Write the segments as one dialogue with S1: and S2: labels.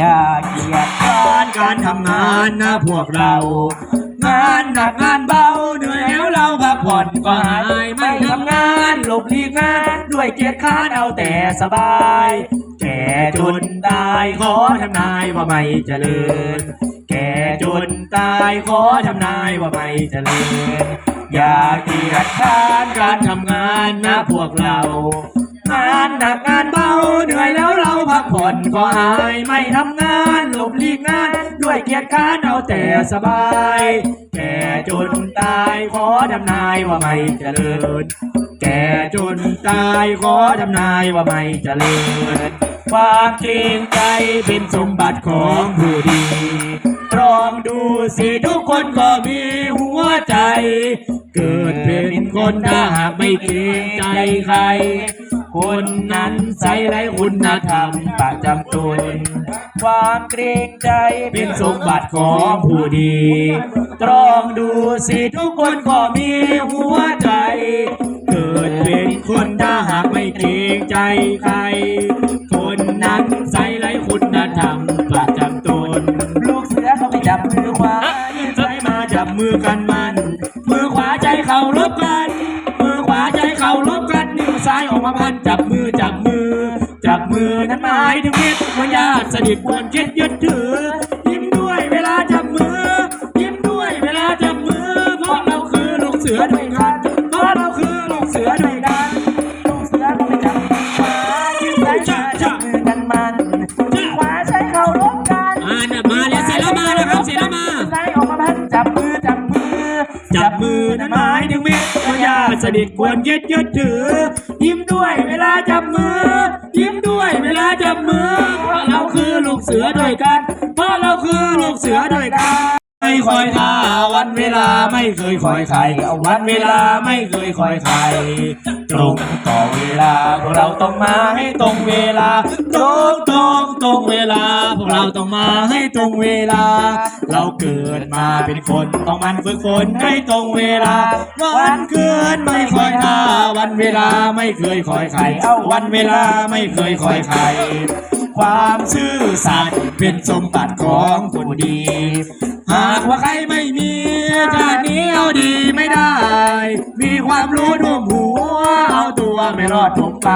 S1: อย่าเกียจคร้านการทำงานนะพวกเรา งานหนักงานเบาเหนื่อยแล้วเราพักผ่อนก็หายไม่ทำงานหลบหลีกงานด้วยเกียรติค้านเอาแต่สบายแก่จนตายขอทำนายว่าไม่เจริญ แก่จนตายขอทำนายว่าไม่เจริญ อย่าเกียจคร้านการทำงานนะพวกเรา งานหนักงานเบาเหนื่อยแล้วเราพัก อนก็หายไม่ทำงานหลบลีกงาน ด้วยเกียรติค้านเอาแต่สบาย แก่จนตายขอทำนายว่าไม่เจริญ แก่จนตายขอทำนายว่าไม่เจริญ ความเกรงใจเป็นสมบัติของผู้ดีลองดูสิทุกคนก็มีหัวใจ เกิดเป็นคนถ้าหากไม่เกรงใจใคร คนนั้นใส่ไรคุณธรรมประจำตน ความเกรงใจเป็นสมบัติของผู้ดี ตรองดูสิทุกคนก็มีหัวใจ เกิดเป็นคนถ้าหากไม่เกรงใจใคร คนนั้นใส่ไรคุณธรรมประจำตน ลูกเสือเขาไปจับมือขวายื่นซ้ายมาจับมือกันมันาพันจับมือจับมือ จับมือนั้นหมายถึงมิตรว่าญาติสนิทควรคิดยึดถือ ยิ้มด้วยเวลาจับมือ ยิ้มด้วยเวลาจับมือ เพราะเราคือลูกเสือด้วยกัน เพราะเราคือลูกเสือด้วยกันลูกเสือก็ไปจับมือขวายื่นซ้ายมาจับมือกันมันขวาใช้เข่ารบกัน
S2: อ่าเนี่ยมาแล้วเสร็จแล้วมาแล้วครับเสร็จแล้วมา
S1: ซ้ายออกมาพันจับมือจับมือจับมือนั้นหมายถึงมิตรว่าญาติสนิทควรยึดยึดถือ ยิ้มด้วยเวลาจับมือ ยิ้มด้วยเวลาจับมือเพราะเราคือลูกเสือด้วยกันเพราะเราคือลูกเสือด้วยกัน ไม่คอยท่าวันเวลาไม่เคยคอยใครเอาวันเวลาไม่เคยคอยใครตรงต่อเวลาพวกเราต้องมาให้ตรงเวลาตรงตรงตรงเวลาพวกเราต้องมาให้ตรงเวลา เราเกิดมาเป็นคนต้องมันฝึกฝนให้ตรงเวลา วันเกินไม่คอยท่าวันเวลาไม่เคยคอยใครเอาวันเวลาไม่เคยคอยใครความซื่อสัตย์เป็นสมบัติของคนดี หากว่าใครไม่มีชาตินี้เอาดีไม่ได้ มีความรู้ท่วมหัว เอาตัวไม่รอดผมไป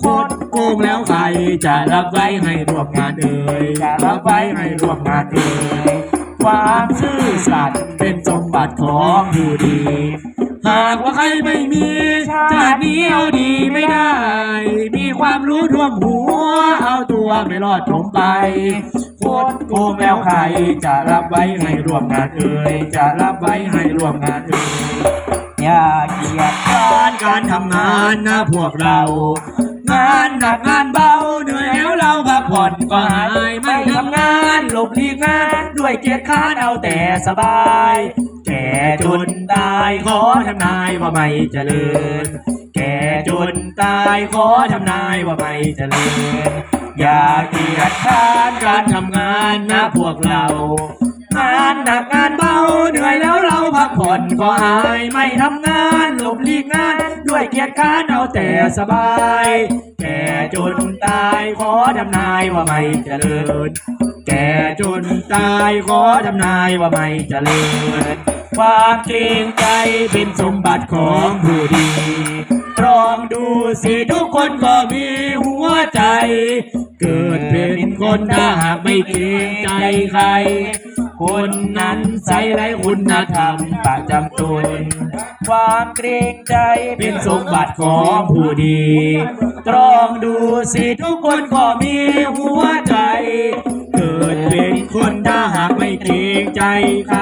S1: โคตรโกงแล้วใครจะรับไว้ให้ร่วมงานเอ่ยจะรับไว้ให้ร่วมงานเอ่ยความซื่อสัตย์เป็นสมบัติของผู้ดี หากว่าใครไม่มีชาตินี้เอาดีไม่ได้ มีความรู้ท่วมหัว เอาตัวไม่รอดผมไป โคตรโกงแล้วใครจะรับไว้ให้ร่วมงานเอ่ยจะรับไว้ให้ร่วมงานเอ่ยอย่าเกียจคร้านการทำงานนะพวกเรา งานหนักงานเบาเหนื่อยแล้วเราพักผ่อนก็หายไม่ทำงานหลบหลีกงานด้วยเกียรติค้านเอาแต่สบายแก่จนตายขอทำนายว่าไม่เจริญ แก่จนตายขอทำนายว่าไม่เจริญ อย่าเกียจคร้านการทำงานนะพวกเรา งานหนักงานเบาเหนื่อยแล้วเราพักผ่อนก็หายไม่ทำงานหลบหลีกงาน ด้วยเกียรติค้านเอาแต่สบายแก่จนตายขอทำนายว่าไม่เจริญ แก่จนตายขอทำนายว่าไม่เจริญ ความเกรงใจเป็นสมบัติของผู้ดีลองดูสิ เกิดเป็นคนถ้าหากไม่เกรงใจใคร คนนั้นใส่ไรคุณธรรมประจำตน ความเกรงใจเป็นสมบัติของผู้ดี ตรองดูสิทุกคนก็มีหัวใจ เกิดเป็นคนถ้าหากไม่เกรงใจใคร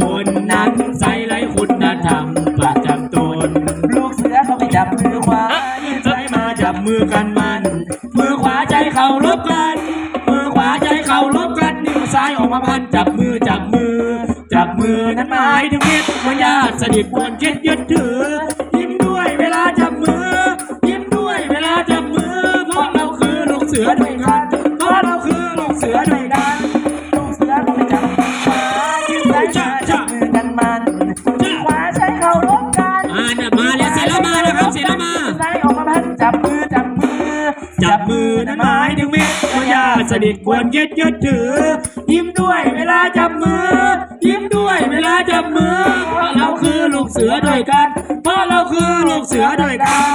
S1: คนนั้นใส่ไรคุณธรรมประจำตน ลูกเสือเขาไปจับมือขวายื่นซ้ายมาจับมือกันมัน ซ้ายออกมาพันจับมือจับมือ จับมือนั้นหมายถึงมิตรว่าญาติสนิทควรคิดยึดถือ ยิ้มด้วยเวลาจับมือ ยิ้มด้วยเวลาจับมือ เพราะเราคือลูกเสือด้วยกันเพราะเราคือลูกเสือด้วยกันลูกเสือก็ไปจับมือขวายื่นซ้มาจับมือกันมันขวาใช้เข่ารบกัน
S2: อ่าเนี่ยมาแล้วเสร็จแล้วมาแล้วครับเสร็จแล้วมา
S1: ซ้ายออกมาพันจับมือจับมือ จับมือนั้นหมายถึงมิตร ติสนิทควรยึดยึดถือ ยิ้มด้วยเวลาจับมือ ยิ้มด้วยเวลาจับมือเพราะเราคือลูกเสือด้วยกันเพราะเราคือลูกเสือด้วยกัน